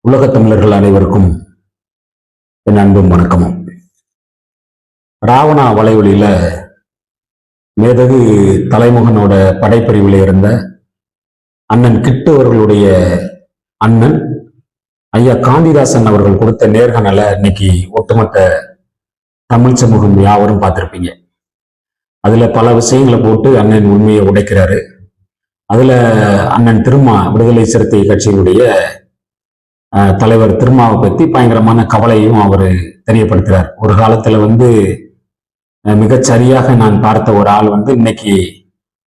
உலகத் தமிழர்கள் அனைவருக்கும் என் அன்பும் வணக்கமும். ராவணா வலைவழியில மேதகு தலைமுகனோட படைப்பிரிவில் இருந்த அண்ணன் கிட்டு அவர்களுடைய அண்ணன் ஐயா காந்திதாசன் அவர்கள் கொடுத்த நேர்காணல இன்னைக்கு ஒட்டுமொத்த தமிழ் சமூகம் யாவரும் பார்த்திருப்பீங்க. அதுல பல விஷயங்களை போட்டு அண்ணன் உண்மையை உடைக்கிறாரு. அதுல அண்ணன் திருமா விடுதலை சிறுத்தை கட்சியினுடைய தலைவர் திருமாவை பத்தி பயங்கரமான கவலையும் அவர் தெரியப்படுத்துறார். ஒரு காலத்துல வந்து மிகச்சரியாக சரியாக நான் பார்த்த ஒரு ஆள் வந்து இன்னைக்கு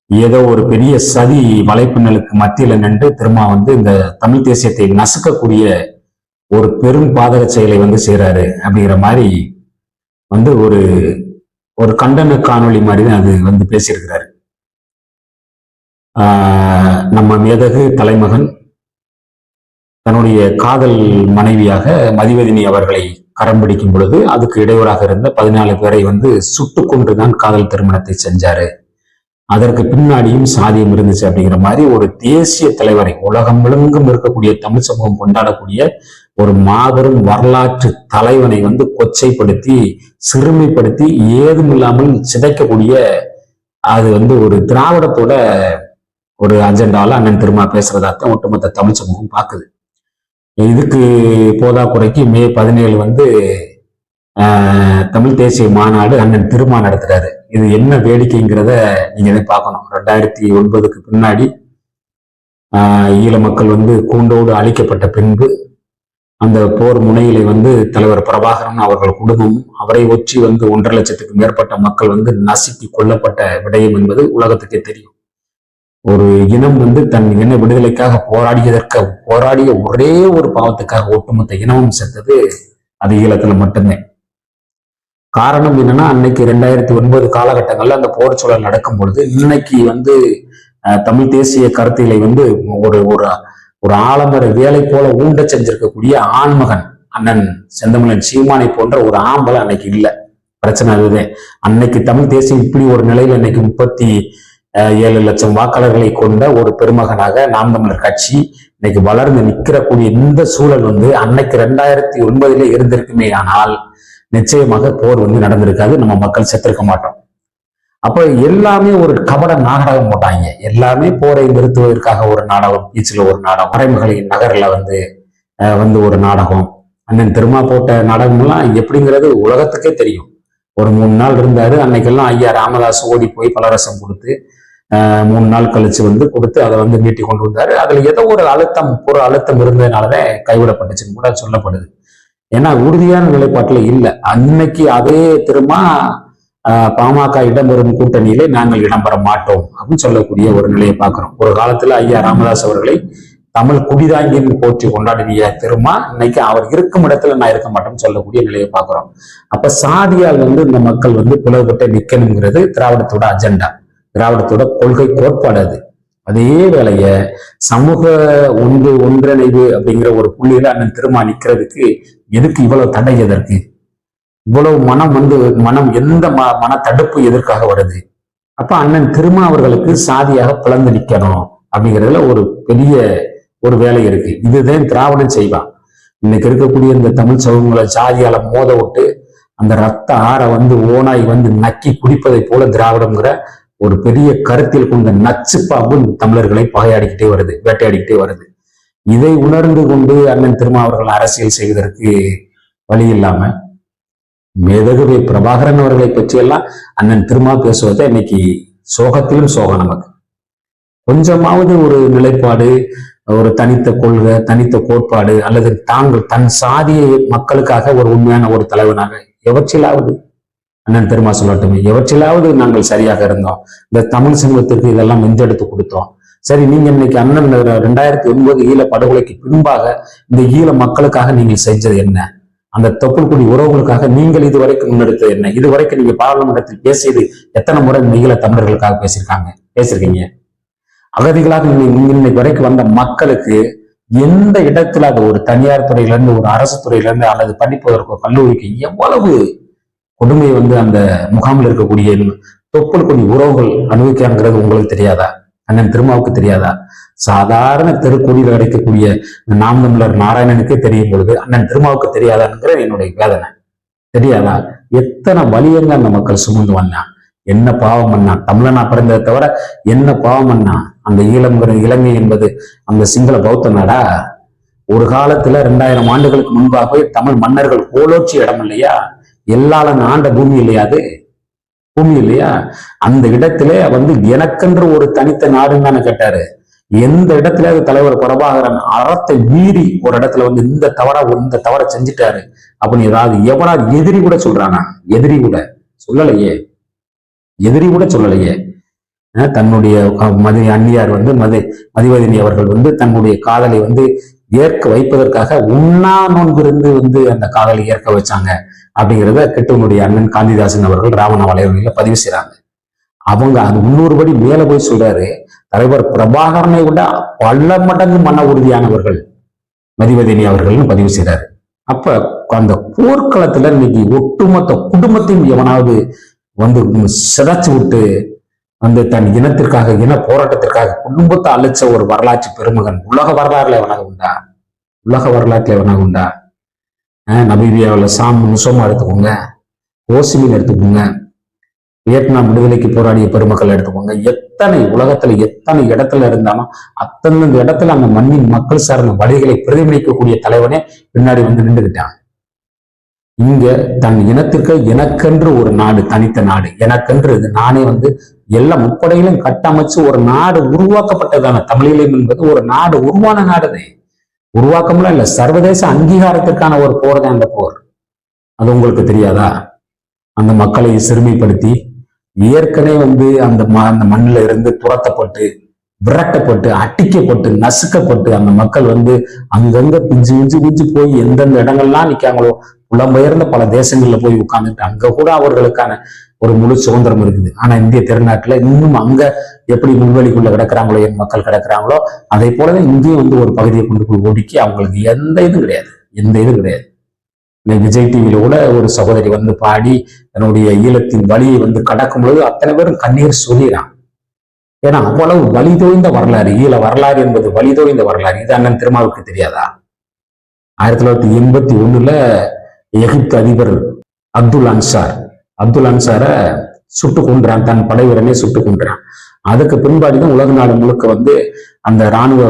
ஏதோ ஒரு பெரிய சதி வலைப்பின்னலுக்கு மத்தியில நின்று திருமா வந்து இந்த தமிழ் தேசியத்தை நசுக்கக்கூடிய ஒரு பெரும் பாதக செயலை வந்து செய்றாரு அப்படிங்கிற மாதிரி வந்து ஒரு ஒரு கண்டன காணொளி மாதிரி தான் அது வந்து பேசியிருக்கிறாரு. நம்ம மேதகு தலைமகன் தன்னுடைய காதல் மனைவியாக மதிவதினி அவர்களை கரம் பிடிக்கும் பொழுது அதுக்கு இடையூறாக இருந்த பதினாலு பேரை வந்து சுட்டு கொண்டுதான் காதல் திருமணத்தை செஞ்சாரு. அதற்கு பின்னாடியும் சாதியம் இருந்துச்சு அப்படிங்கிற மாதிரி ஒரு தேசிய தலைவரை உலகம் முழுங்கும் இருக்கக்கூடிய தமிழ் சமூகம் கொண்டாடக்கூடிய ஒரு மாபெரும் வரலாற்று தலைவனை வந்து கொச்சைப்படுத்தி சிறுமைப்படுத்தி ஏதுமில்லாமல் சிதைக்கக்கூடிய அது வந்து ஒரு திராவிடத்தோட ஒரு அஜெண்டாவில் அண்ணன் திருமா பேசுறதாத்தான் ஒட்டுமொத்த தமிழ் சமூகம் பார்க்குது. இதுக்கு போதா குறைக்கு மே பதினேழு வந்து தமிழ் தேசிய மாநாடு அண்ணன் திருமா நடத்துறாரு. இது என்ன வேடிக்கைங்கிறத நீங்க இதை பார்க்கணும். ரெண்டாயிரத்தி ஒன்பதுக்கு பின்னாடி ஈழ மக்கள் வந்து கூண்டோடு அழிக்கப்பட்ட பின்பு அந்த போர் முனையிலே வந்து தலைவர் பிரபாகரன் அவர்கள் குடும்பம் அவரை ஒற்றி வந்து ஒன்றரை லட்சத்துக்கு மேற்பட்ட மக்கள் வந்து நசுக்கி கொல்லப்பட்ட விடயம் என்பது உலகத்துக்கே தெரியும். ஒரு இனம் வந்து தன் இன விடுதலைக்காக போராடியதற்கு போராடிய ஒரே ஒரு பாவத்துக்காக ஒட்டுமொத்த இனமும் செத்தது அது ஈழத்துல மட்டுமே. காரணம் என்னன்னா அன்னைக்கு ரெண்டாயிரத்தி ஒன்பது காலகட்டங்கள்ல அந்த போர் சூழல் நடக்கும் பொழுது இன்னைக்கு வந்து தமிழ் தேசிய கருத்திலை வந்து ஒரு ஒரு ஒரு ஆலமர வேலை போல ஊண்ட செஞ்சிருக்கக்கூடிய ஆண்மகன் அண்ணன் செந்தமிழன் சீமானை போன்ற ஒரு ஆம்பளை அன்னைக்கு இல்லை. பிரச்சனை அதுதான் அன்னைக்கு தமிழ் தேசியம் இப்படி ஒரு நிலையில இன்னைக்கு முப்பத்தி ஏழு லட்சம் வாக்காளர்களை கொண்ட ஒரு பெருமகனாக நாம் தமிழர் கட்சி இன்னைக்கு வளர்ந்து நிற்கிறக்கூடிய இந்த சூழல் வந்து அன்னைக்கு ரெண்டாயிரத்தி ஒன்பதுல இருந்திருக்குமே ஆனால் நிச்சயமாக போர் வந்து நடந்திருக்காது. நம்ம மக்கள் செத்திருக்க மாட்டோம். அப்ப எல்லாமே ஒரு கபட நாடகம் போட்டாங்க. எல்லாமே போரை நிறுத்துவதற்காக ஒரு நாடகம் பீச்சில் ஒரு நாடகம் மறைமகளின் நகர்ல வந்து வந்து ஒரு நாடகம். அண்ணன் திருமா போட்ட நாடகம்லாம் எப்படிங்கிறது உலகத்துக்கே தெரியும். ஒரு மூணு நாள் இருந்தாரு. அன்னைக்கெல்லாம் ஐயா ராமதாஸ் ஓடி போய் பலரசம் கொடுத்து அஹ், மூணு நாள் கழிச்சு வந்து கொடுத்து அதை வந்து நீட்டி கொண்டு வந்தாரு. அதுல ஏதோ ஒரு அழுத்தம் ஒரு அழுத்தம் இருந்ததுனாலதான் கைவிடப்பட்டுச்சுன்னு கூட சொல்லப்படுது. ஏன்னா உறுதியான நிலைப்பாட்டுல இல்லை. அன்னைக்கு அதே திரும்ப பாமக இடம்பெறும் கூட்டணியிலே நாங்கள் இடம்பெற மாட்டோம் அப்படின்னு சொல்லக்கூடிய ஒரு நிலையை பார்க்கிறோம். ஒரு காலத்துல ஐயா ராமதாஸ் அவர்களை தமிழ் குடிதாங்கின்னு போற்றி கொண்டாடுவீங்க திருமா இன்னைக்கு அவர் இருக்கும் இடத்துல நான் இருக்க மாட்டேன்னு சொல்லக்கூடிய நிலையை பார்க்குறோம். அப்ப சாதியால் வந்து இந்த மக்கள் வந்து பிளவுபட்டு நிக்கணுங்கிறது திராவிடத்தோட அஜெண்டா திராவிடத்தோட கொள்கை கோட்பாடு அது. அதே வேளைய சமூக ஒன்று ஒன்றிணைவு அப்படிங்கிற ஒரு புள்ளியில அண்ணன் திருமா நிக்கிறதுக்கு எதுக்கு இவ்வளவு தடை எதற்கு? இவ்வளவு மனம் வந்து மனம் எந்த ம மன தடுப்பு எதற்காக வருது? அப்ப அண்ணன் திருமா அவர்களுக்கு சாதியாக பிளந்து நிக்கணும் அப்படிங்கிறதுல ஒரு பெரிய ஒரு வேலை இருக்கு. இதுதான் திராவிடன் செய்வான். இன்னைக்கு இருக்கக்கூடிய இந்த தமிழ் சமூகங்களை சாதியால மோத விட்டு அந்த ரத்த ஆற வந்து ஓனாய் வந்து நக்கி குடிப்பதை போல திராவிடம்ங்கிற ஒரு பெரிய கருத்தில் கொண்ட நச்சுப்பாவும் தமிழர்களை பகையாடிக்கிட்டே வருது வேட்டையாடிக்கிட்டே வருது. இதை உணர்ந்து கொண்டு அண்ணன் திருமா அவர்கள் அரசியல் செய்வதற்கு வழி இல்லாம மேதகுவே பிரபாகரன் அவர்களை பற்றியெல்லாம் அண்ணன் திருமா பேசுவதை இன்னைக்கு சோகத்திலும் சோகம் நமக்கு. கொஞ்சமாவது ஒரு நிலைப்பாடு ஒரு தனித்த கொள்கை தனித்த கோட்பாடு அல்லது தாங்கள் தன் சாதிய மக்களுக்காக ஒரு உண்மையான ஒரு தலைவனாக எவற்றிலாவது அண்ணன் திருமா சொல்லட்டுமே எவற்றிலாவது நாங்கள் சரியாக இருந்தோம். இந்த தமிழ் சமூகத்திற்கு இதெல்லாம் மிஞ்செடுத்து கொடுத்தோம். சரி நீங்க இன்னைக்கு அண்ணன் ரெண்டாயிரத்தி ஒன்பது ஈழ படுகொலைக்கு பின்பாக இந்த ஈழ மக்களுக்காக நீங்கள் செஞ்சது என்ன? அந்த தொப்புள்குடி உறவுகளுக்காக நீங்கள் இதுவரைக்கும் முன்னெடுத்தது என்ன? இதுவரைக்கும் நீங்க பாராளுமன்றத்தில் பேசியது எத்தனை முறை இந்த ஈழ தமிழர்களுக்காக பேசியிருக்காங்க? பேசியிருக்கீங்க. அகதிகளாக நீங்க- இன்னைக்கு வரைக்கும் வந்த மக்களுக்கு எந்த இடத்துல அது ஒரு தனியார் துறையில இருந்து ஒரு அரசு துறையில இருந்து அல்லது படிப்பதற்கோ கல்லூரிக்கு எவ்வளவு கொடுமையை வந்து அந்த முகாமில் இருக்கக்கூடிய தொப்புள் கொடி உறவுகள் அனுபவிக்கிறாங்கிறது உங்களுக்கு தெரியாதா? அண்ணன் திருமாவுக்கு தெரியாதா? சாதாரண தெருக்குடியில் கிடைக்கக்கூடிய நாம் தமிழர் நாராயணனுக்கே தெரியும் பொழுது அண்ணன் திருமாவுக்கு தெரியாதாங்கிற என்னுடைய வேதனை. தெரியாதா? எத்தனை வலியங்க அந்த மக்கள் சுமந்து வந்தான். என்ன பாவம் பண்ணா? தமிழனா பிறந்ததை தவிர என்ன பாவம் பண்ணா? அந்த ஈழம்ங்கிற இலங்கை என்பது அந்த சிங்கள பௌத்த நாடா ஒரு காலத்துல ரெண்டாயிரம் ஆண்டுகளுக்கு முன்பாகவே தமிழ் மன்னர்கள் கோலோச்சி இடம் இல்லையா? எல்லாளன் ஆண்ட பூமி இல்லையா அது? பூமி இல்லையா? அந்த இடத்திலே வந்து எனக்கென்று ஒரு தனித்த நாடுன்னு தானே கேட்டாரு. எந்த இடத்துல தலைவர் பிரபாகரன் அறத்தை மீறி ஒரு இடத்துல வந்து இந்த தவற இந்த தவற செஞ்சுட்டாரு. அப்படின்னு ஏதாவது எவனா எதிரி கூட சொல்றானா? எதிரி கூட சொல்லலையே. எதிரி கூட சொல்லலையே. தன்னுடைய மது அன்னியார் வந்து மதி மதிவதினி அவர்கள் வந்து தன்னுடைய காதலை வந்து ஏற்க வைப்பதற்காக உண்ணா நோன்பிருந்து வந்து அந்த காதலை ஏற்க வச்சாங்க. அப்படிங்கிறத கிட்டவனுடைய அண்ணன் காந்திதாசன் அவர்கள் ராவண வலையில பதிவு செய்யறாங்க அவங்க அது முன்னூறு படி மேல போய் சொல்றாரு. தலைவர் பிரபாகரனை விட பல மடங்கு மன உறுதியானவர்கள் மதிவதினி அவர்கள்னு பதிவு செய்யறாரு அப்ப அந்த போர்க்களத்துல இன்னைக்கு ஒட்டுமொத்த குடும்பத்தையும் எவனாவது வந்து சிதைச்சு விட்டு வந்து தன் இனத்திற்காக இன போராட்டத்திற்காக குடும்பத்தை அழைச்ச ஒரு வரலாற்று பெருமகன் உலக வரலாறுல எவனாக உண்டா? உலக வரலாற்றுல எவனாக உண்டா? அஹ் நபீபியாவில் சாம் முசோமா எடுத்துக்கோங்க ஓசிமின் எடுத்துக்கோங்க வியட்நாம் விடுதலைக்கு போராடிய பெருமக்கள் எடுத்துக்கோங்க. எத்தனை உலகத்துல எத்தனை இடத்துல இருந்தாலும் அத்தனை இடத்துல அந்த மண்ணின் மக்கள் சார்ந்த வழிகளை பிரதிபலிக்கக்கூடிய தலைவனே பின்னாடி வந்து நின்றுகிட்டான். இங்க தன் இனத்திற்கு எனக்கென்று ஒரு நாடு தனித்த நாடு. எனக்கென்று இது நானே வந்து எல்லா முப்படையிலும் கட்டமைச்சு ஒரு நாடு உருவாக்கப்பட்டதான தமிழீழம் என்பது ஒரு நாடு உருவான நாடுதே. உருவாக்கம்லாம் இல்ல சர்வதேச அங்கீகாரத்திற்கான ஒரு போர் தான் அந்த போர். அது உங்களுக்கு தெரியாதா? அந்த மக்களை சிறுமைப்படுத்தி ஏற்கனவே வந்து அந்த ம அந்த மண்ணில் இருந்து துரத்தப்பட்டு விரட்டப்பட்டு அட்டிக்கப்பட்டு நசுக்கப்பட்டு அந்த மக்கள் வந்து அங்கங்க பிஞ்சு பிஞ்சு பிஞ்சு போய் எந்தெந்த இடங்கள்லாம் நிக்காங்களோ புலம்பெயர்ந்த பல தேசங்கள்ல போய் உட்கார்ந்துட்டு அங்க கூட அவர்களுக்கான ஒரு முழு சுதந்திரம் இருக்குது. ஆனா இந்திய திருநாட்டுல இன்னும் அங்க எப்படி முன்வெளிக்குள்ள கிடக்குறாங்களோ என் மக்கள் கிடக்குறாங்களோ அதே போலவே இங்கேயும் வந்து ஒரு பகுதியை கொண்டு போய் ஒடுக்கி அவங்களுக்கு எந்த இதுவும் கிடையாது. எந்த இதுவும் கிடையாது. விஜய் டிவியில கூட ஒரு சகோதரி வந்து பாடி தன்னுடைய ஈழத்தின் வழியை வந்து கடக்கும் பொழுது அத்தனை பேரும் கண்ணீர் சொல்லிறான் ஏன்னா அவ்வளவு வழி தோய்ந்த வரலாறு ஈழ வரலாறு என்பது வழி தோய்ந்த வரலாறு. இது அண்ணன் திருமாவுக்கு தெரியாதா? ஆயிரத்தி தொள்ளாயிரத்தி எண்பத்தி ஒண்ணுல எகிப்து அதிபர் அப்துல் அன்சார். அப்துல் அன்சாரை சுட்டு கொன்றான். தன் படைவீரனே சுட்டு கொன்றான். அதுக்கு பின்பாடிதான் உலக நாடு முழுக்க வந்து அந்த ராணுவ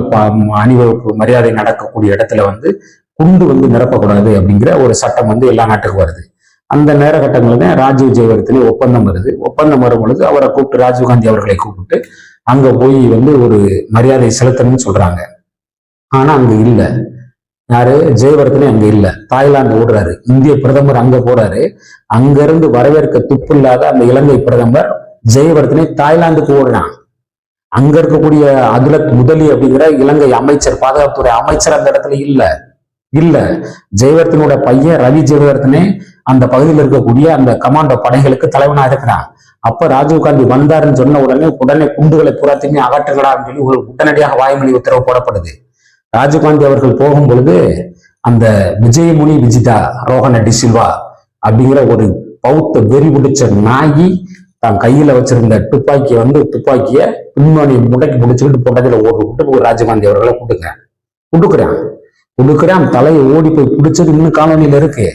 அணிவகுப்பு மரியாதை நடக்கக்கூடிய இடத்துல வந்து குண்டு வந்து நிரப்பக்கூடாது அப்படிங்கிற ஒரு சட்டம் வந்து எல்லா நாட்டுக்கும் வருது. அந்த நேர தான் ராஜீவ் ஜெயவர்த்தனே ஒப்பந்தம் வருது. ஒப்பந்தம் வரும் பொழுது அவரை கூப்பிட்டு ராஜீவ்காந்தி அவர்களை கூப்பிட்டு அங்க போய் வந்து ஒரு மரியாதை செலுத்தணும்னு சொல்றாங்க. ஆனா அங்க இல்லை. யாரு? ஜெயவர்தனே அங்க இல்ல. தாய்லாந்து ஓடுறாரு. இந்திய பிரதமர் அங்க போறாரு. அங்க இருந்து வரவேற்க துப்பு இல்லாத அந்த இலங்கை பிரதமர் ஜெயவர்தனே தாய்லாந்துக்கு ஓடுறான். அங்க இருக்கக்கூடிய அதுலத் முதலி அப்படிங்கிற இலங்கை அமைச்சர் பாதுகாப்புத்துறை அமைச்சர் அந்த இடத்துல இல்ல. இல்ல. ஜெயவர்தனோட பையன் ரவி ஜெயவர்தனே அந்த பகுதியில் இருக்கக்கூடிய அந்த கமாண்டோ படைகளுக்கு தலைவனா இருக்கிறான். அப்ப ராஜீவ்காந்தி வந்தாருன்னு சொன்ன உடனே உடனே குண்டுகளை புறத்தையுமே அப்படின்னு சொல்லி ஒரு உடனடியாக வாய்மொழி உத்தரவு போடப்படுது. ராஜகாந்தி அவர்கள் போகும் பொழுது அந்த விஜயமுனி விஜிதா ரோஹன டிசில்வா அப்படிங்கிற ஒரு பௌத்த வெறி பிடிச்ச நாயி தான் கையில வச்சிருந்த துப்பாக்கியை வந்து துப்பாக்கிய பின்னணி முடக்கி முடிச்சுக்கிட்டு போட்டதுல ஒரு விட்டு ராஜீவ்காந்தி அவர்களை கொடுக்குறேன் கொடுக்குறான். கொடுக்குறான். தலையை ஓடி போய் பிடிச்சது இன்னும் காலனியில இருக்கு.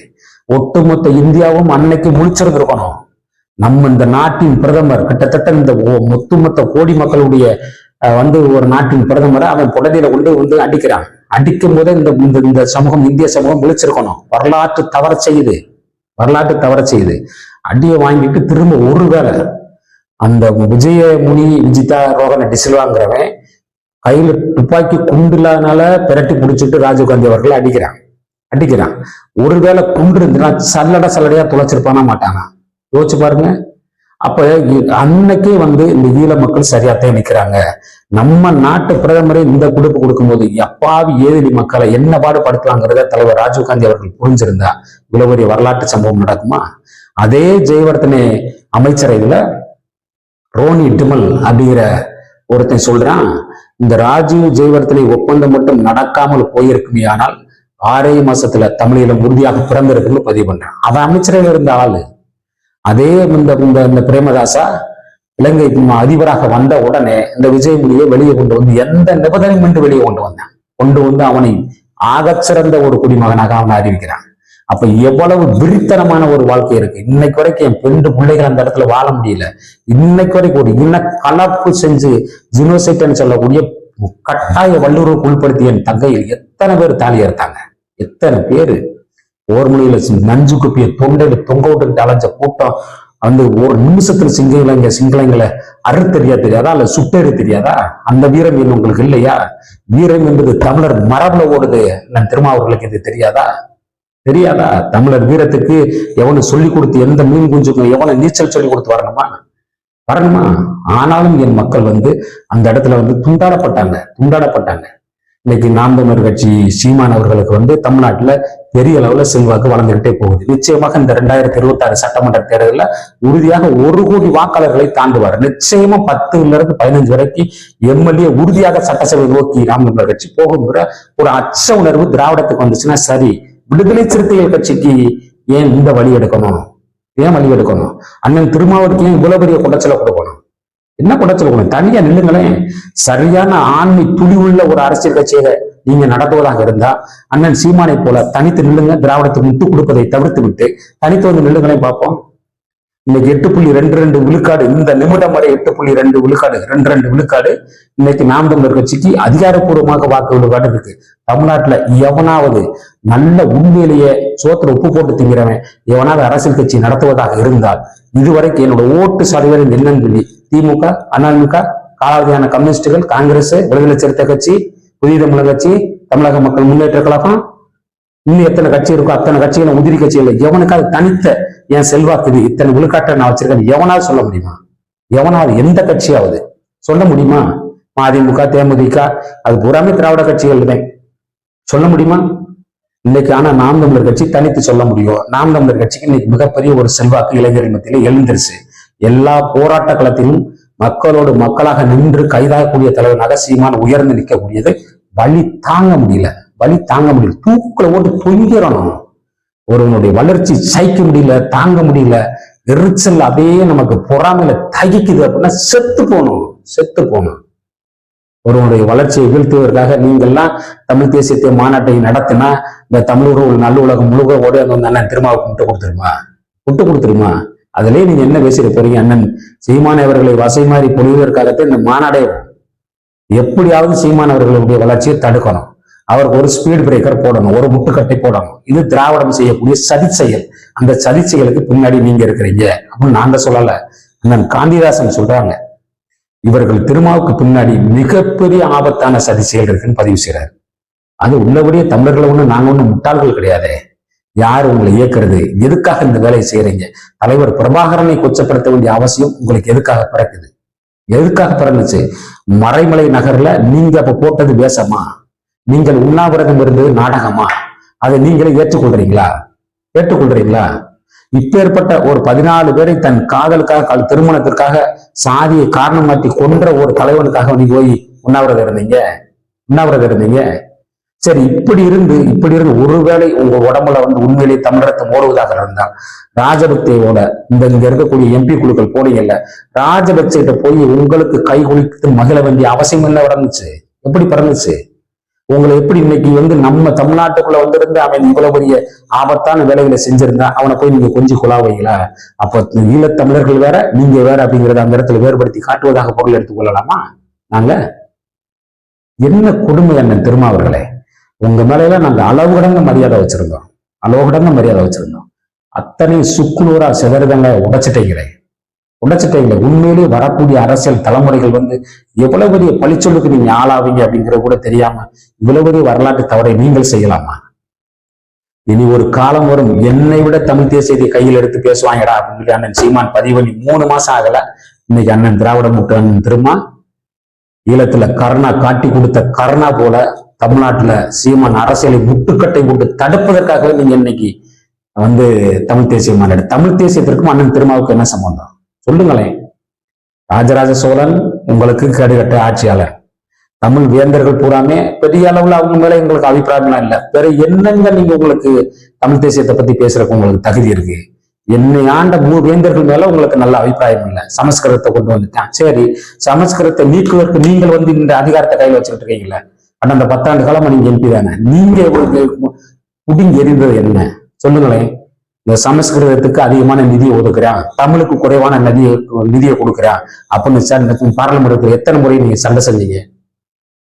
ஒட்டுமொத்த இந்தியாவும் அன்னைக்கு முழிச்சிருந்திருக்கணும் நம்ம இந்த நாட்டின் பிரதமர் கிட்டத்தட்ட இந்த ஒ- கோடி மக்களுடைய வந்து ஒரு நாட்டின் பிரதமரை அவன் புடதியில கொண்டு வந்து அடிக்கிறான். அடிக்கும் போதே இந்த இந்த இந்த சமூகம் இந்திய சமூகம் விழிச்சிருக்கணும். வரலாற்று தவற செய்யுது வரலாற்று தவற செய்யுது அடியை வாங்கிட்டு திரும்ப ஒரு வேளை அந்த விஜயமுனி விஜிதா ரோகன டிசில்வாங்கிறவன் கையில துப்பாக்கி குண்டு இல்லாதனால பிரட்டி பிடிச்சிட்டு ராஜீவ்காந்தி அவர்களை அடிக்கிறான். அடிக்கிறான். ஒருவேளை குண்டு இருந்துன்னா சல்லட சல்லடையா துளைச்சிருப்பானா மாட்டானா? யோசிச்சு பாருங்க. அப்ப அன்னைக்கே வந்து இந்த ஈழ மக்கள் சரியாத்தான் நிக்கிறாங்க. நம்ம நாட்டு பிரதமரே இந்த கொடுப்பு கொடுக்கும்போது எப்பாவி ஏதிரி மக்களை என்ன பாடுபடுத்தலாங்கிறத தலைவர் ராஜீவ்காந்தி அவர்கள் புரிஞ்சிருந்தா இவ்வளவு பெரிய வரலாற்று சம்பவம் நடக்குமா? அதே ஜெயவர்த்தனே அமைச்சரையில ரோனி டிமல் அப்படிங்கிற ஒருத்தன் சொல்றான் இந்த ராஜீவ் ஜெயவர்த்தனை ஒப்பந்தம் மட்டும் நடக்காமல் போயிருக்குமே ஆனால் ஆறே மாசத்துல தமிழீழம் உறுதியாக பிறந்திருக்குன்னு பதிவு பண்றான். அவன் அமைச்சரையில இருந்த ஆளு. அதே இந்த இந்த இந்த பிரேமதாசா இலங்கை அதிபராக வந்த உடனே இந்த விஜயமொழியை வெளியே கொண்டு வந்து எந்த நிபந்தனையும் வெளியே கொண்டு வந்தான். கொண்டு வந்து அவனை ஆகச்சிறந்த ஒரு குடிமகனாக அவனை அறிவிக்கிறான். அப்ப எவ்வளவு விரித்தனமான ஒரு வாழ்க்கை இருக்கு. இன்னைக்கு வரைக்கும் என் பெண்டு பிள்ளைகள் அந்த இடத்துல வாழ முடியல. இன்னைக்கு வரைக்கும் ஒரு இன கலப்பு செஞ்சு ஜினோசைட்னு சொல்லக்கூடிய கட்டாய வல்லுறவுக்கு உட்படுத்திய என் தங்கையில் எத்தனை பேர் தாலி எடுத்தாங்க எத்தனை பேரு? ஓர் மொழியில நஞ்சு குப்பிய தொண்டையில தொங்க விட்டுக்கிட்டு அலைஞ்ச கூட்டம். வந்து ஒரு நிமிஷத்துல சிங்களங்க சிங்களங்களை அறுத்தறியா தெரியாதா அல்ல சுட்டேறு தெரியாதா? அந்த வீரம் இன்னும் உங்களுக்கு இல்லையா? வீரம் என்பது தமிழர் மரபுல ஓடுது. நான் திருமாவர்களுக்கு இது தெரியாதா? தெரியாதா? தமிழர் வீரத்துக்கு எவனை சொல்லி கொடுத்து எந்த மீன் குஞ்சுக்கும் எவனை நீச்சல் சொல்லி கொடுத்து வரணுமா? வரணுமா? ஆனாலும் என் மக்கள் வந்து அந்த இடத்துல வந்து துண்டாடப்பட்டாங்க. துண்டாடப்பட்டாங்க. இன்னைக்கு நாம் தமிழர் கட்சி சீமான் அவர்களுக்கு வந்து தமிழ்நாட்டுல பெரிய அளவுல செல்வாக்கு வளர்ந்துகிட்டே போகுது. நிச்சயமாக இந்த ரெண்டாயிரத்தி இருபத்தி ஆறு சட்டமன்ற தேர்தலில் உறுதியாக ஒரு கோடி வாக்காளர்களை தாண்டுவார். நிச்சயமா பத்துல இருந்து பதினஞ்சு வரைக்கும் எம்எல்ஏ உறுதியாக சட்டசபை நோக்கி நாம் தமிழர் கட்சி போகுங்கிற ஒரு அச்ச உணர்வு திராவிடத்துக்கு வந்துச்சுன்னா சரி விடுதலை சிறுத்தைகள் கட்சிக்கு ஏன் இந்த வழி எடுக்கணும்? ஏன் வழி எடுக்கணும்? அண்ணன் திருமாவளவுக்கு ஏன் இவ்வளவு பெரிய குடைச்சலை கொடுக்கணும்? என்ன குடைச்சல் கொடுக்கணும் தனியா நில்லுங்களேன். சரியான ஆண்மை துளி உள்ள ஒரு அரசியல் கட்சியை நீங்க நடத்துவதாக இருந்தா அண்ணன் சீமானை போல தனித்து நில்லுங்க. திராவிடத்துக்கு முட்டு கொடுப்பதை தவிர்த்து விட்டு தனித்து வந்து நில்லுங்களேன் பார்ப்போம். இன்னைக்கு எட்டு புள்ளி ரெண்டு ரெண்டு விழுக்காடு இந்த நிமிடம் வரை எட்டு புள்ளி ரெண்டு விழுக்காடு ரெண்டு ரெண்டு விழுக்காடு இன்னைக்கு நாம் தமிழர் கட்சிக்கு அதிகாரப்பூர்வமாக வாக்கு விழுக்காடு இருக்கு. தமிழ்நாட்டுல எவனாவது நல்ல உண்மையிலேயே சோத்துல உப்பு போட்டு திங்கிறவன் எவனாவது அரசியல் கட்சி நடத்துவதாக இருந்தால் இதுவரைக்கும் என்னோட ஓட்டு சதவீதம் என்னன்னு சொல்லி திமுக அதிமுக காலாவதியான கம்யூனிஸ்டுகள் காங்கிரஸ் விடுதலை சிறுத்தை கட்சி புதிய தமிழக கட்சி தமிழக மக்கள் முன்னேற்ற கழகம். இன்னும் எத்தனை கட்சி இருக்கோ அத்தனை கட்சிகள் உதிரி கட்சிகள் எவனுக்காவது தனித்த என் செல்வாக்கு இது இத்தனை விழுக்காட்டை நான் வச்சிருக்கேன். எவனாவது சொல்ல முடியுமா? எவனாவது எந்த கட்சியாவது சொல்ல முடியுமா? மதிமுக தேமுதிக அது பூராமே திராவிட கட்சிகள் தான் சொல்ல முடியுமா? இன்னைக்கு ஆனா நாம் தமிழர் கட்சி தனித்து சொல்ல முடியும். நாம் தமிழர் கட்சிக்கு இன்னைக்கு மிகப்பெரிய ஒரு செல்வாக்கு இளைஞர் மத்தியில எழுந்திருச்சு. எல்லா போராட்ட களத்திலும் மக்களோடு மக்களாக நின்று கைதாகக்கூடிய தலைவனாக சீமான் உயர்ந்து நிற்கக்கூடியது வழி தாங்க முடியல. வழி தாங்க முடியல. தூக்கில் ஓட்டு தொங்கிறணும் ஒருவனுடைய வளர்ச்சி சகிக்க முடியல தாங்க முடியல எரிச்சல் அப்படியே நமக்கு பொறாமையில தகிக்குது அப்படின்னா செத்து போகணும். செத்து போகணும். ஒருவனுடைய வளர்ச்சியை வீழ்த்துவதற்காக நீங்கள்லாம் தமிழ் தேசியத்தை மாநாட்டை நடத்தினா இந்த தமிழ் உறவு நல்ல உலகம் முழுக்க ஓடி வந்து அண்ணன் திருமாவுக்கு முட்டை கொடுத்துருமா? முட்டை கொடுத்துருமா? அதுலயே நீங்க என்ன பேசிட போறீங்க அண்ணன்? சீமான் அவர்களை வசை மாறி பொழிவதற்காகத்தான் இந்த மாநாடே எப்படியாவது சீமான் அவர்களுடைய வளர்ச்சியை தடுக்கணும். அவருக்கு ஒரு ஸ்பீட் பிரேக்கர் போடணும் ஒரு முட்டுக்கட்டை போடணும். இது திராவிடம் செய்யக்கூடிய சதி செயல் அந்த சதி செயலுக்கு பின்னாடி நீங்க இருக்கிறீங்க. அப்படின்னு நாங்க சொல்லல. அண்ணன் காந்திதாசன் சொல்றாங்க இவர்கள் திருமாவுக்கு பின்னாடி மிகப்பெரிய ஆபத்தான சதி செயல் இருக்குன்னு பதிவு செய்யறாரு அது உள்ளபடியே தமிழர்களை ஒண்ணு நாங்க ஒண்ணு முட்டாள்கள் கிடையாதே. யார் உங்களை இயக்குறது? எதுக்காக இந்த வேலையை செய்யறீங்க? தலைவர் பிரபாகரனை கொச்சப்படுத்த வேண்டிய அவசியம் உங்களுக்கு எதுக்காக பிறக்குது? எதுக்காக பிறந்துச்சு? மறைமலை நகர்ல நீங்க அப்ப போட்டது வேஷமா? நீங்கள் உண்ணாவிரதம் இருந்தது நாடகமா? அதை நீங்களே ஏற்றுக்கொள்றீங்களா? ஏற்றுக்கொள்றீங்களா? இப்பேற்பட்ட ஒரு பதினாலு பேரை தன் காதலுக்காக திருமணத்திற்காக சாதியை காரணமாட்டி கொன்ற ஒரு தலைவனுக்காக நீங்க போய் உண்ணாவிரதம் இருந்தீங்க? உண்ணாவிரதம் இருந்தீங்க? சரி இப்படி இருந்து இப்படி இருந்து ஒருவேளை உங்க உடம்புல வந்து உண்மையிலே தமிழகத்தை ஓடுவதாக இருந்தால் ராஜபக்தியோட இந்த இங்க இருக்கக்கூடிய எம்பி குழுக்கள் போனீங்கல்ல ராஜபக்சேட்ட போய் உங்களுக்கு கை குளித்து மகிழ வேண்டிய அவசியம் என்ன பிறந்துச்சு எப்படி பிறந்துச்சு? உங்களை எப்படி இன்னைக்கு வந்து நம்ம தமிழ்நாட்டுக்குள்ள வந்திருந்து அவன் இவ்வளவு பெரிய ஆபத்தான வேலைகளை செஞ்சிருந்தா அவனை போய் நீங்க கொஞ்சம் குழாவைங்களா அப்ப ஈழத்தமிழர்கள் வேற நீங்க வேற அப்படிங்கறத அந்த இடத்துல வேறுபடுத்தி காட்டுவதாக பொருள் எடுத்துக்கொள்ளலாமா நாங்க? என்ன கொடுமை அண்ணன் திருமாவர்களே? உங்க மேலையில நாங்க அளவு கடந்த மரியாதை வச்சிருந்தோம். அளவு கடந்த மரியாதை வச்சிருந்தோம். அத்தனை சுக்குநூறா சிதறுதங்க உடைச்சிட்டீங்களே. உடைச்சிட்டீங்களே. உண்மையிலேயே வரக்கூடிய அரசியல் தலைமுறைகள் வந்து எவ்வளவு பெரிய பழிச்சொல்லுக்கு நீங்க ஆளாவீங்க அப்படிங்கிற கூட தெரியாம இவ்வளவு பெரிய வரலாற்று தவறை நீங்கள் செய்யலாமா? இனி ஒரு காலம் வரும். என்னை விட தமிழ் தேசியத்தை கையில் எடுத்து பேசுவாங்கடா அப்படின்னு சொல்லி அண்ணன் சீமான் பதிவு பண்ணி மூணு மாசம் ஆகல. இன்னைக்கு அண்ணன் திராவிட முட்டு அண்ணன் திருமா ஈழத்துல கருணா காட்டி கொடுத்த கருணா போல தமிழ்நாட்டுல சீமான் அரசியலை முட்டுக்கட்டை போட்டு தடுப்பதற்காகவே நீங்க இன்னைக்கு வந்து தமிழ் தேசிய மாநாடு தமிழ் தேசியத்திற்கும் அண்ணன் திருமாவுக்கு என்ன சம்பந்தம்? சொல்லுங்களேன். ராஜராஜ சோழன் உங்களுக்கு கடுகட்ட ஆட்சியாளர் தமிழ் வேந்தர்கள் பூராமே பெரிய அளவுல அவங்க மேல எங்களுக்கு அபிப்பிராயம்லாம் இல்லை. வேற என்னங்க நீங்க உங்களுக்கு தமிழ் தேசியத்தை பத்தி பேசுறதுக்கு உங்களுக்கு தகுதி இருக்கு? என்னை ஆண்ட மூவேந்தர்கள் மேல உங்களுக்கு நல்ல அபிப்பிராயம் இல்லை. சமஸ்கிருதத்தை கொண்டு வந்துட்டேன். சரி சமஸ்கிருதத்தை நீக்குவதற்கு நீங்கள் வந்து இந்த அதிகாரத்தை கையில் வச்சுக்கிட்டு இருக்கீங்களே ஆனா அந்த பத்தாண்டு காலமா நீங்க எம்பி தானே? நீங்க புடிங்கி எறிந்தது என்ன? சொல்லுங்களேன் இந்த சமஸ்கிருதத்துக்கு அதிகமான நிதியை ஒதுக்குறான் தமிழுக்கு குறைவான நிதியை நிதியை கொடுக்குறான் அப்படின்னு சார் பாராளுமன்றத்தில் எத்தனை முறை நீங்க சண்டை செஞ்சீங்க?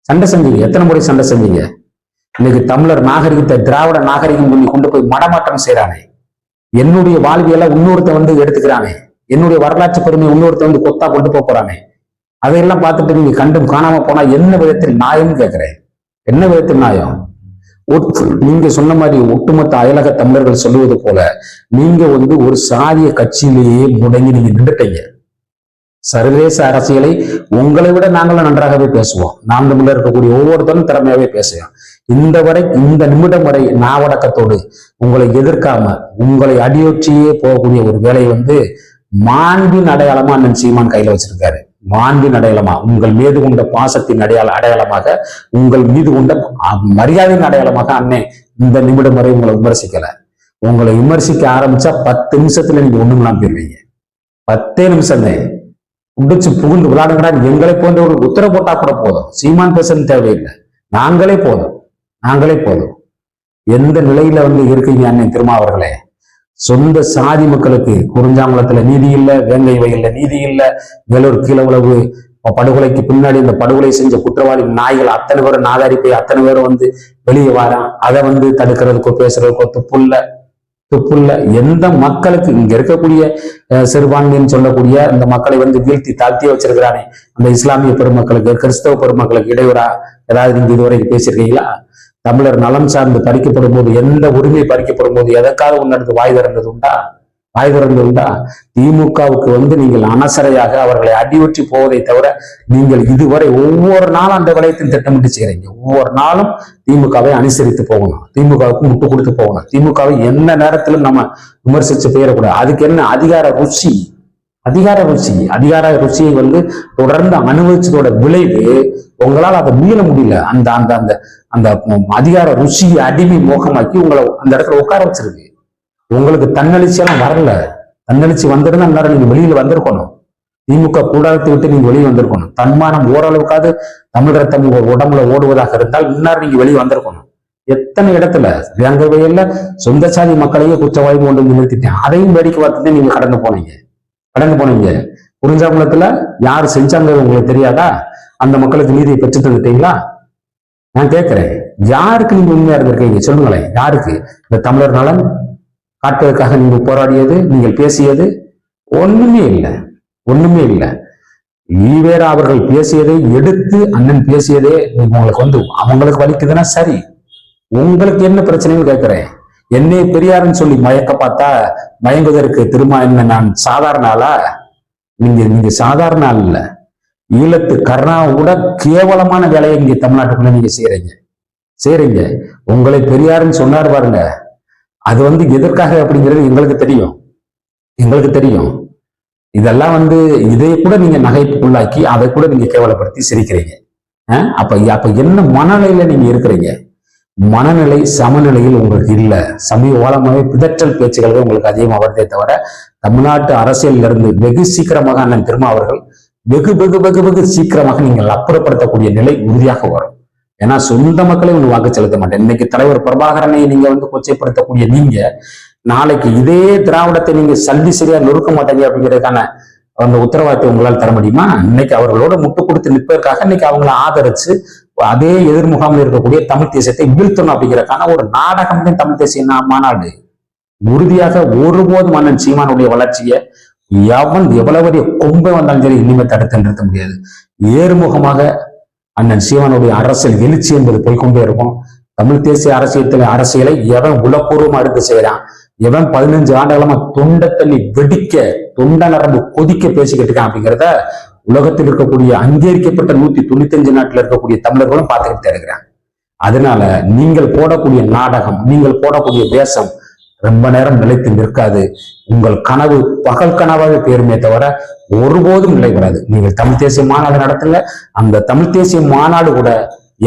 சண்டை செஞ்சீங்க? எத்தனை முறை சண்டை செஞ்சீங்க? இன்னைக்கு தமிழர் நாகரிகத்தை திராவிட நாகரிகம் பண்ணி கொண்டு போய் மடமாற்றம் செய்யறானே என்னுடைய வாழ்வியலை இன்னொருத்த வந்து எடுத்துக்கிறானே. என்னுடைய வரலாற்று பெருமை இன்னொருத்த வந்து கொத்தா கொண்டு போக போறானே. அதையெல்லாம் பார்த்துட்டு நீங்க கண்டும் காணாம போனா என்ன விதத்தில் நியாயம்னு கேட்கிறேன். என்ன விதத்தில் நியாயம்? நீங்க சொன்ன மாதிரி ஒட்டுமொத்த அயலக தமிழர்கள் சொல்லுவது போல நீங்க வந்து ஒரு சாதிய கட்சியிலேயே முடங்கி நீங்க நின்றுட்டீங்க. சர்வதேச அரசியலை உங்களை விட நாங்களும் நன்றாகவே பேசுவோம். நாம் தமிழர் இருக்கக்கூடிய ஒவ்வொருத்தரும் திறமையாவே பேசுவோம். இந்த வரை இந்த நிமிடம் வரை நாவடக்கத்தோடு உங்களை எதிர்க்காம உங்களை அடியொற்றியே போகக்கூடிய ஒரு வேலையை வந்து மாண்பின் அடையாளமா அண்ணன் சீமான் கையில வச்சிருக்காரு. மாண்பின் அடையாளமா உங்கள் மீது கொண்ட பாசத்தின் அடையாள அடையாளமாக உங்கள் மீது கொண்ட மரியாதையின் அடையாளமாக அண்ணே இந்த நிமிடம் வரை உங்களை விமர்சிக்கல. உங்களை விமர்சிக்க ஆரம்பிச்சா பத்து நிமிஷத்துல நீங்க ஒண்ணுங்களாம் போயிருவீங்க. பத்தே நிமிஷம் உடிச்சு புகுந்து விளையாடுங்கிறா எங்களை போன்ற ஒரு உத்தரவு போட்டா கூட போதும். சீமான் பேசன்னு தேவையில்லை. நாங்களே போதும். நாங்களே போதும். எந்த நிலையில வந்து இருக்கீங்க அண்ணன் திருமாவர்களே? சொந்த சாதி மக்களுக்கு குறிஞ்சாங்குளத்துல நீதி இல்லை வேங்கை வயல்ல நீதி இல்லை வேலூர் கீழவுளவு படுகொலைக்கு பின்னாடி இந்த படுகொலை செஞ்ச குற்றவாளி நாய்கள் அத்தனை பேரும் நாதாரி போய் அத்தனை பேரும் வந்து வெளியே வரான் அதை வந்து தடுக்கிறதுக்கோ பேசுறதுக்கோ துப்புல்ல துப்புல்ல எந்த மக்களுக்கு இங்க இருக்கக்கூடிய சிறுபான்மைன்னு சொல்லக்கூடிய இந்த மக்களை வந்து வீழ்த்தி தாழ்த்தி வச்சிருக்கிறானே? அந்த இஸ்லாமிய பெருமக்களுக்கு கிறிஸ்தவ பெருமக்களுக்கு இடையூறா? ஏதாவது நீங்க இதுவரைக்கும் பேசியிருக்கீங்களா? தமிழர் நலம் சார்ந்து பறிக்கப்படும் போது எந்த உரிமை பறிக்கப்படும் போது எதற்காக உன்னடுத்து வாய் திறந்தது உண்டா? வாய் திறந்தது உண்டா? திமுகவுக்கு வந்து நீங்கள் அனசரையாக அவர்களை அடிவற்றி போவதை தவிர நீங்கள் இதுவரை ஒவ்வொரு நாளும் அந்த விடயத்தில் திட்டமிட்டு செய்கிறீங்க ஒவ்வொரு நாளும் திமுகவை அனுசரித்து போகணும். திமுகவுக்கு முட்டு கொடுத்து போகணும். திமுகவை எந்த நேரத்திலும் நம்ம விமர்சிச்சு பெயரக்கூடாது அதுக்கு என்ன அதிகார ருசி? அதிகார ருசி அதிகார ருசியை வந்து தொடர்ந்து அனுபவிச்சதோட விளைவு உங்களால் அதை மீள முடியல. அந்த அந்த அந்த அந்த அதிகார ருசியை அடிமை மோகமாக்கி உங்களை அந்த இடத்துல உட்கார வச்சிருக்கு. உங்களுக்கு தன்னெழுச்சியெல்லாம் வரல. தன்னெழுச்சி வந்திருந்தா அந்நேரம் நீங்க வெளியில வந்திருக்கணும். திமுக கூடாரத்தை விட்டு நீங்க வெளியே வந்திருக்கணும். தன்மானம் ஓரளவுக்காவது தமிழ் ரத்தம் உடம்புல ஓடுவதாக இருந்தால் இன்னார் நீங்க வெளியே வந்திருக்கணும். எத்தனை இடத்துல? வேங்கவையில சொந்த சாதி மக்களையே குற்றவாய்ப்பு கொண்டு நிறுத்திட்டேன். அதையும் வேடிக்கை பார்த்துட்டு நீங்க கடந்து போனீங்க. கடந்து போனீங்க. குறிஞ்சாங்குளத்துல யார் செஞ்சாங்க உங்களுக்கு தெரியாதா? அந்த மக்களுக்கு நீதியை பெற்று தந்துட்டீங்களா? நான் கேட்கிறேன் யாருக்கு நீங்க உண்மையா இருந்திருக்கீங்க? சொல்லுங்களேன் யாருக்கு? இந்த தமிழர் நலன் காட்டுவதற்காக நீங்கள் போராடியது நீங்கள் பேசியது ஒண்ணுமே இல்லை ஒண்ணுமே இல்லை. ஈவேரா அவர்கள் பேசியதை எடுத்து அண்ணன் பேசியதே உங்களுக்கு வந்து அவங்களுக்கு வலிக்குதுன்னா சரி. உங்களுக்கு என்ன பிரச்சனைன்னு கேட்கிறேன். என்னை பெரியாருன்னு சொல்லி மயக்க பார்த்தா மயங்குவதற்கு திருமா என்ன நான் சாதாரண ஆளா? நீங்க நீங்க சாதாரண ஆள் இல்ல. ஈழத்து கர்ணா கூட கேவலமான வேலையை இங்க தமிழ்நாட்டுக்குள்ள நீங்க செய்யறீங்க செய்யறீங்க உங்களை பெரியாருன்னு சொன்னார் பாருங்க. அது வந்து எதற்காக அப்படிங்கிறது எங்களுக்கு தெரியும். எங்களுக்கு தெரியும். இதெல்லாம் வந்து இதை கூட நீங்க நகைப்புக்குள்ளாக்கி அதை கூட நீங்க கேவலப்படுத்தி சிரிக்கிறீங்க. அப்ப அப்ப என்ன மனநிலையில நீங்க இருக்கிறீங்க? மனநிலை சமநிலையில் உங்களுக்கு இல்ல. சமீப காலமாகவே பிதற்றல் பேச்சுகள் உங்களுக்கு அதிகமாக வருதே தவிர தமிழ்நாட்டு அரசியலில் இருந்து வெகு சீக்கிரமாக அண்ணன் திருமா அவர்கள் வெகு வெகு வெகு வெகு சீக்கிரமாக நீங்கள் அப்புறப்படுத்தக்கூடிய நிலை உறுதியாக வரும். ஏன்னா சொந்த மக்களை ஒன்று வாக்கு செலுத்த மாட்டேன். இன்னைக்கு தலைவர் பிரபாகரனை நீங்க வந்து கொச்சைப்படுத்தக்கூடிய நீங்க நாளைக்கு இதே திராவிடத்தை நீங்க சல்வி சரியா நொறுக்க மாட்டீங்க அப்படிங்கிறதுக்கான அந்த உத்தரவாதத்தை உங்களால் தர முடியுமா? இன்னைக்கு அவர்களோட முட்டு கொடுத்து நிற்பதற்காக இன்னைக்கு அவங்களை ஆதரிச்சு அதே எதிர் முகாமில் இருக்கக்கூடிய தமிழ் தேசியத்தை வீழ்த்தணும் அப்படிங்கிறக்கான ஒரு நாடகம் தமிழ் தேசிய மாநாடு. உறுதியாக ஒருபோதும் மன்னன் சீமானுடைய வளர்ச்சியை எவன் எவ்வளவு கொம்பை வந்தாலும் சரி இனிமே தடுத்து நிறுத்த முடியாது. ஏறுமுகமாக அண்ணன் சீமானுடைய அரசியல் எழுச்சி என்பது போய்கொண்டே இருக்கும். தமிழ் தேசிய அரசியல் அரசியலை எவன் உளப்பூர்வமா எடுத்து செய்யறான்? எவன் பதினஞ்சு ஆண்டுகளமா தொண்டை தள்ளி வெடிக்க தொண்ட நரம்பு கொதிக்க பேசிக்கிட்டு இருக்கான் அப்படிங்கிறத உலகத்தில் இருக்கக்கூடிய அங்கீகரிக்கப்பட்ட நூத்தி தொண்ணூத்தஞ்சு நாட்டில் இருக்கக்கூடிய தமிழர்களும் பார்த்துக்கிட்டு இருக்கிறாங்க. அதனால நீங்கள் போடக்கூடிய நாடகம் நீங்கள் போடக்கூடிய வேஷம் ரொம்ப நேரம் நிலைத்து நிற்காது. உங்கள் கனவு பகல் கனவாக பேருமே தவிர ஒருபோதும் நிலைபடாது நீங்கள் தமிழ் தேசிய மாநாடு நடத்துங்க. அந்த தமிழ் தேசிய மாநாடு கூட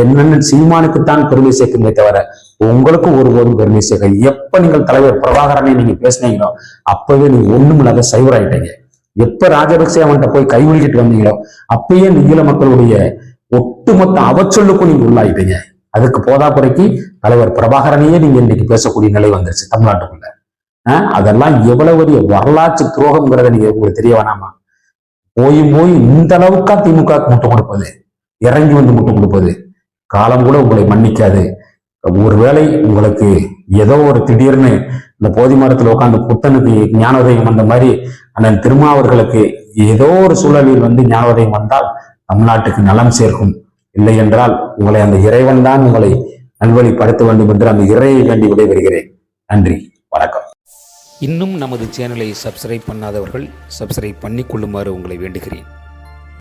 என்னென்ன சீமானுக்குத்தான் பெருமை சேர்க்குமே தவிர உங்களுக்கும் ஒருபோதும் பெருமை சேர்க்க எப்ப நீங்கள் தலைவர் பிரபாகரனை நீங்க பேசினீங்களோ அப்பவே நீங்க ஒண்ணும் இல்லாத சைவராயிட்டீங்க. எப்ப ராஜபக்சே அவன்கிட்ட போய் கைவிழிக்கிட்டு வந்தீங்களோ அப்பயே ஈழ மக்களுடைய ஒட்டுமொத்த அவச்சொல்லுக்கும் நீங்க உள்ளாயிட்டீங்க. அதுக்கு போதாக்குறைக்கு தலைவர் பிரபாகரனையே நீங்க இன்னைக்கு பேசக்கூடிய நிலை வந்துருச்சு தமிழ்நாட்டுக்குள்ள. ஆஹ் அதெல்லாம் எவ்வளவு பெரிய வரலாற்று துரோகம்ங்கிறத நீங்க உங்களுக்கு தெரிய வேணாமா? போய் போய் இந்த அளவுக்கா திமுக முட்டு கொடுப்பது. இறங்கி வந்து முட்டு கொடுப்பது. காலம் கூட உங்களை மன்னிக்காது. ஒருவேளை உங்களுக்கு ஏதோ ஒரு திடீர்னு இந்த போதி மரத்தில் உட்காந்து புத்தனுக்கு ஞானோதயம் வந்த மாதிரி அண்ணன் திருமாவர்களுக்கு ஏதோ ஒரு சூழலில் வந்து ஞானோதயம் வந்தால் தமிழ்நாட்டுக்கு நலம் சேர்க்கும். இல்லை என்றால் உங்களை அந்த இறைவன் தான் உங்களை நல்வழிப்படுத்த வேண்டும் என்று அந்த இறையை வேண்டி விடைபெறுகிறேன். நன்றி. வணக்கம். இன்னும் நமது சேனலை சப்ஸ்கிரைப் பண்ணாதவர்கள் சப்ஸ்கிரைப் பண்ணிக்கொள்ளுமாறு உங்களை வேண்டுகிறேன்.